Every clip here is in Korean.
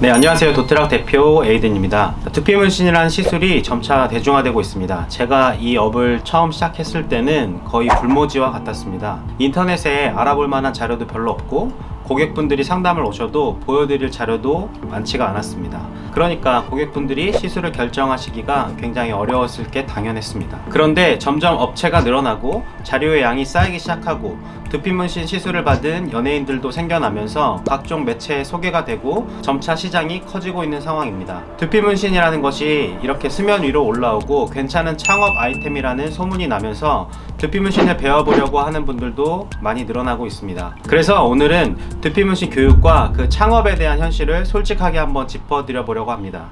네, 안녕하세요. 도트락 대표 에이든입니다. 두피문신이라는 시술이 점차 대중화되고 있습니다. 제가 이 업을 처음 시작했을 때는 거의 불모지와 같았습니다. 인터넷에 알아볼 만한 자료도 별로 없고 고객분들이 상담을 오셔도 보여드릴 자료도 많지가 않았습니다. 그러니까 고객분들이 시술을 결정하시기가 굉장히 어려웠을 게 당연했습니다. 그런데 점점 업체가 늘어나고 자료의 양이 쌓이기 시작하고 두피문신 시술을 받은 연예인들도 생겨나면서 각종 매체에 소개가 되고 점차 시장이 커지고 있는 상황입니다. 두피문신이라는 것이 이렇게 수면 위로 올라오고 괜찮은 창업 아이템이라는 소문이 나면서 두피문신을 배워보려고 하는 분들도 많이 늘어나고 있습니다. 그래서 오늘은 두피문신 교육과 그 창업에 대한 현실을 솔직하게 한번 짚어드려 보려고 합니다.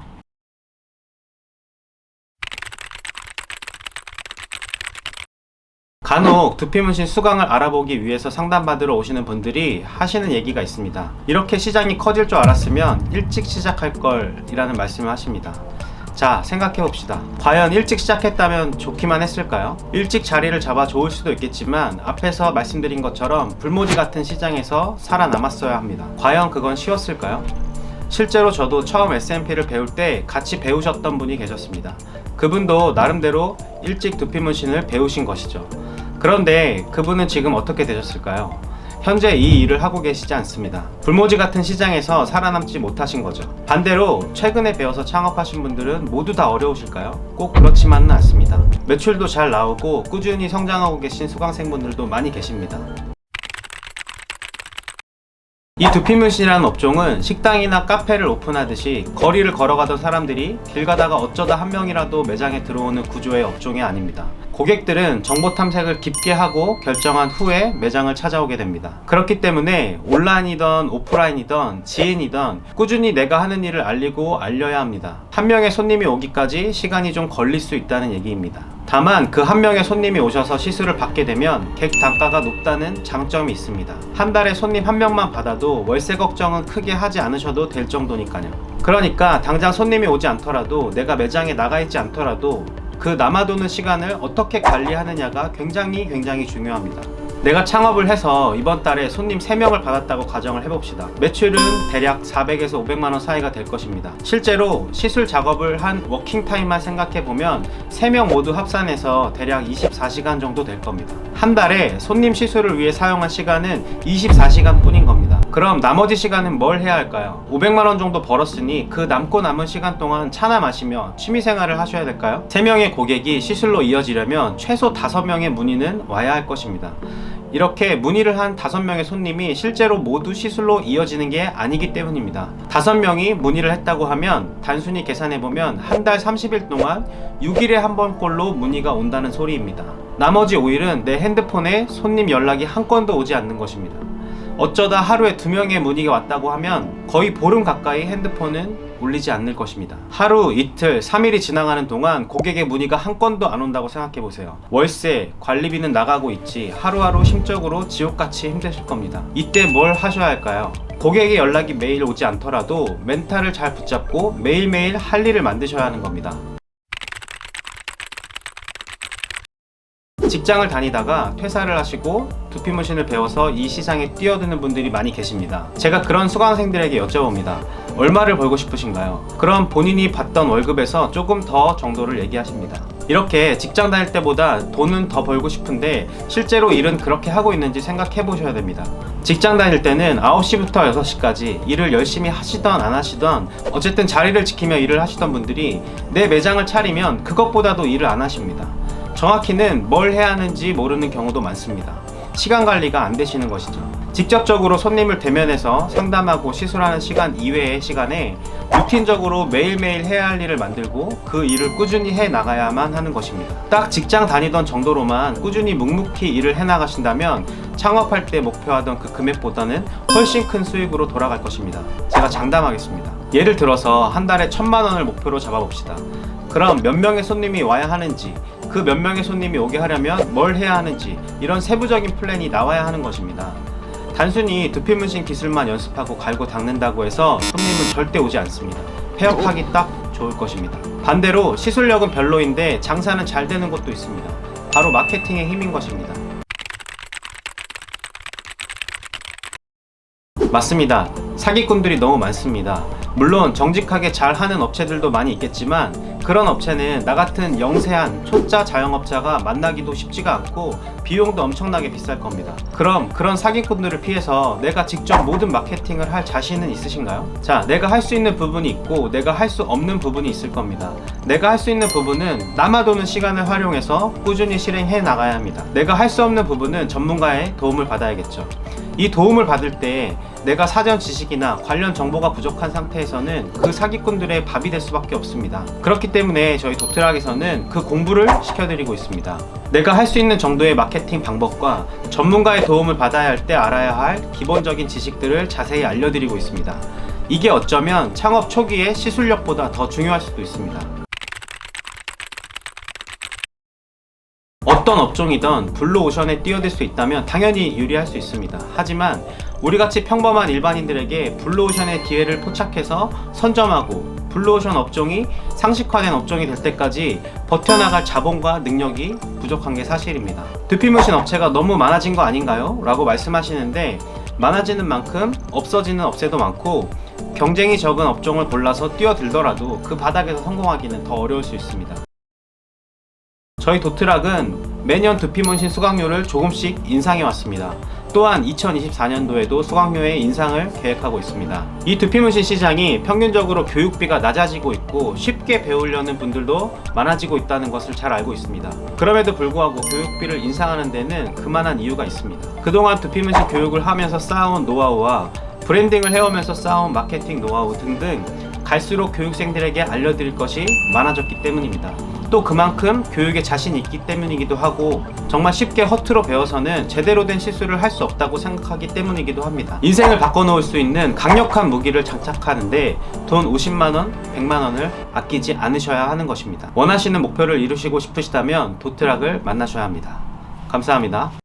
간혹 두피문신 수강을 알아보기 위해서 상담받으러 오시는 분들이 하시는 얘기가 있습니다. 이렇게 시장이 커질 줄 알았으면 일찍 시작할 걸 이라는 말씀을 하십니다. 자, 생각해 봅시다. 과연 일찍 시작했다면 좋기만 했을까요? 일찍 자리를 잡아 좋을 수도 있겠지만 앞에서 말씀드린 것처럼 불모지 같은 시장에서 살아남았어야 합니다. 과연 그건 쉬웠을까요? 실제로 저도 처음 SMP를 배울 때 같이 배우셨던 분이 계셨습니다. 그분도 나름대로 일찍 두피문신을 배우신 것이죠. 그런데 그분은 지금 어떻게 되셨을까요? 현재 이 일을 하고 계시지 않습니다. 불모지 같은 시장에서 살아남지 못하신 거죠. 반대로 최근에 배워서 창업하신 분들은 모두 다 어려우실까요? 꼭 그렇지만은 않습니다. 매출도 잘 나오고 꾸준히 성장하고 계신 수강생분들도 많이 계십니다. 이 두피문신이라는 업종은 식당이나 카페를 오픈하듯이 거리를 걸어가던 사람들이 길 가다가 어쩌다 한 명이라도 매장에 들어오는 구조의 업종이 아닙니다. 고객들은 정보 탐색을 깊게 하고 결정한 후에 매장을 찾아오게 됩니다. 그렇기 때문에 온라인이던 오프라인이던 지인이던 꾸준히 내가 하는 일을 알리고 알려야 합니다. 한 명의 손님이 오기까지 시간이 좀 걸릴 수 있다는 얘기입니다. 다만 그 한 명의 손님이 오셔서 시술을 받게 되면 객 단가가 높다는 장점이 있습니다. 한 달에 손님 한 명만 받아도 월세 걱정은 크게 하지 않으셔도 될 정도니까요. 그러니까 당장 손님이 오지 않더라도 내가 매장에 나가 있지 않더라도 그 남아도는 시간을 어떻게 관리하느냐가 굉장히 굉장히 중요합니다. 내가 창업을 해서 이번 달에 손님 3명을 받았다고 가정을 해봅시다. 매출은 대략 400에서 500만원 사이가 될 것입니다. 실제로 시술 작업을 한 워킹타임만 생각해보면 3명 모두 합산해서 대략 24시간 정도 될 겁니다. 한 달에 손님 시술을 위해 사용한 시간은 24시간 뿐인 겁니다. 그럼 나머지 시간은 뭘 해야 할까요? 500만원 정도 벌었으니 그 남고 남은 시간 동안 차나 마시며 취미생활을 하셔야 될까요? 3명의 고객이 시술로 이어지려면 최소 5명의 문의는 와야 할 것입니다. 이렇게 문의를 한 다섯 명의 손님이 실제로 모두 시술로 이어지는 게 아니기 때문입니다. 다섯 명이 문의를 했다고 하면 단순히 계산해보면 한 달 30일 동안 6일에 한 번꼴로 문의가 온다는 소리입니다. 나머지 5일은 내 핸드폰에 손님 연락이 한 건도 오지 않는 것입니다. 어쩌다 하루에 두 명의 문의가 왔다고 하면 거의 보름 가까이 핸드폰은 울리지 않을 것입니다. 하루, 이틀, 3일이 지나가는 동안 고객의 문의가 한 건도 안 온다고 생각해 보세요. 월세, 관리비는 나가고 있지 하루하루 심적으로 지옥같이 힘드실 겁니다. 이때 뭘 하셔야 할까요? 고객의 연락이 매일 오지 않더라도 멘탈을 잘 붙잡고 매일매일 할 일을 만드셔야 하는 겁니다. 직장을 다니다가 퇴사를 하시고 두피문신을 배워서 이 시장에 뛰어드는 분들이 많이 계십니다. 제가 그런 수강생들에게 여쭤봅니다. 얼마를 벌고 싶으신가요? 그럼 본인이 받던 월급에서 조금 더 정도를 얘기하십니다. 이렇게 직장 다닐 때보다 돈은 더 벌고 싶은데 실제로 일은 그렇게 하고 있는지 생각해 보셔야 됩니다. 직장 다닐 때는 9시부터 6시까지 일을 열심히 하시던 안 하시던 어쨌든 자리를 지키며 일을 하시던 분들이 내 매장을 차리면 그것보다도 일을 안 하십니다. 정확히는 뭘 해야 하는지 모르는 경우도 많습니다. 시간 관리가 안 되시는 것이죠. 직접적으로 손님을 대면해서 상담하고 시술하는 시간 이외의 시간에 루틴적으로 매일매일 해야 할 일을 만들고 그 일을 꾸준히 해 나가야만 하는 것입니다. 딱 직장 다니던 정도로만 꾸준히 묵묵히 일을 해 나가신다면 창업할 때 목표하던 그 금액보다는 훨씬 큰 수익으로 돌아갈 것입니다. 제가 장담하겠습니다. 예를 들어서 한 달에 천만 원을 목표로 잡아봅시다. 그럼 몇 명의 손님이 와야 하는지 그 몇 명의 손님이 오게 하려면 뭘 해야 하는지 이런 세부적인 플랜이 나와야 하는 것입니다. 단순히 두피 문신 기술만 연습하고 갈고 닦는다고 해서 손님은 절대 오지 않습니다. 폐업하기 딱 좋을 것입니다. 반대로 시술력은 별로인데 장사는 잘 되는 곳도 있습니다. 바로 마케팅의 힘인 것입니다. 맞습니다. 사기꾼들이 너무 많습니다. 물론 정직하게 잘 하는 업체들도 많이 있겠지만 그런 업체는 나 같은 영세한 초짜 자영업자가 만나기도 쉽지가 않고 비용도 엄청나게 비쌀 겁니다. 그럼 그런 사기꾼들을 피해서 내가 직접 모든 마케팅을 할 자신은 있으신가요? 자, 내가 할 수 있는 부분이 있고 내가 할 수 없는 부분이 있을 겁니다. 내가 할 수 있는 부분은 남아도는 시간을 활용해서 꾸준히 실행해 나가야 합니다. 내가 할 수 없는 부분은 전문가의 도움을 받아야겠죠. 이 도움을 받을 때 내가 사전 지식이나 관련 정보가 부족한 상태에서는 그 사기꾼들의 밥이 될 수밖에 없습니다. 그렇기 때문에 저희 도트락에서는 그 공부를 시켜드리고 있습니다. 내가 할 수 있는 정도의 마케팅 방법과 전문가의 도움을 받아야 할 때 알아야 할 기본적인 지식들을 자세히 알려드리고 있습니다. 이게 어쩌면 창업 초기의 시술력보다 더 중요할 수도 있습니다. 어떤 업종이든 블루오션에 뛰어들 수 있다면 당연히 유리할 수 있습니다. 하지만 우리같이 평범한 일반인들에게 블루오션의 기회를 포착해서 선점하고 블루오션 업종이 상식화된 업종이 될 때까지 버텨나갈 자본과 능력이 부족한 게 사실입니다. 두피무신 업체가 너무 많아진 거 아닌가요? 라고 말씀하시는데 많아지는 만큼 없어지는 업체도 많고 경쟁이 적은 업종을 골라서 뛰어들더라도 그 바닥에서 성공하기는 더 어려울 수 있습니다. 저희 도트락은 매년 두피문신 수강료를 조금씩 인상해 왔습니다. 또한 2024년도에도 수강료의 인상을 계획하고 있습니다. 이 두피문신 시장이 평균적으로 교육비가 낮아지고 있고 쉽게 배우려는 분들도 많아지고 있다는 것을 잘 알고 있습니다. 그럼에도 불구하고 교육비를 인상하는 데는 그만한 이유가 있습니다. 그동안 두피문신 교육을 하면서 쌓아온 노하우와 브랜딩을 해오면서 쌓아온 마케팅 노하우 등등 갈수록 교육생들에게 알려드릴 것이 많아졌기 때문입니다. 또 그만큼 교육에 자신이 있기 때문이기도 하고 정말 쉽게 허투루 배워서는 제대로 된 실수를 할 수 없다고 생각하기 때문이기도 합니다. 인생을 바꿔놓을 수 있는 강력한 무기를 장착하는데 돈 50만원, 100만원을 아끼지 않으셔야 하는 것입니다. 원하시는 목표를 이루시고 싶으시다면 도트락을 만나셔야 합니다. 감사합니다.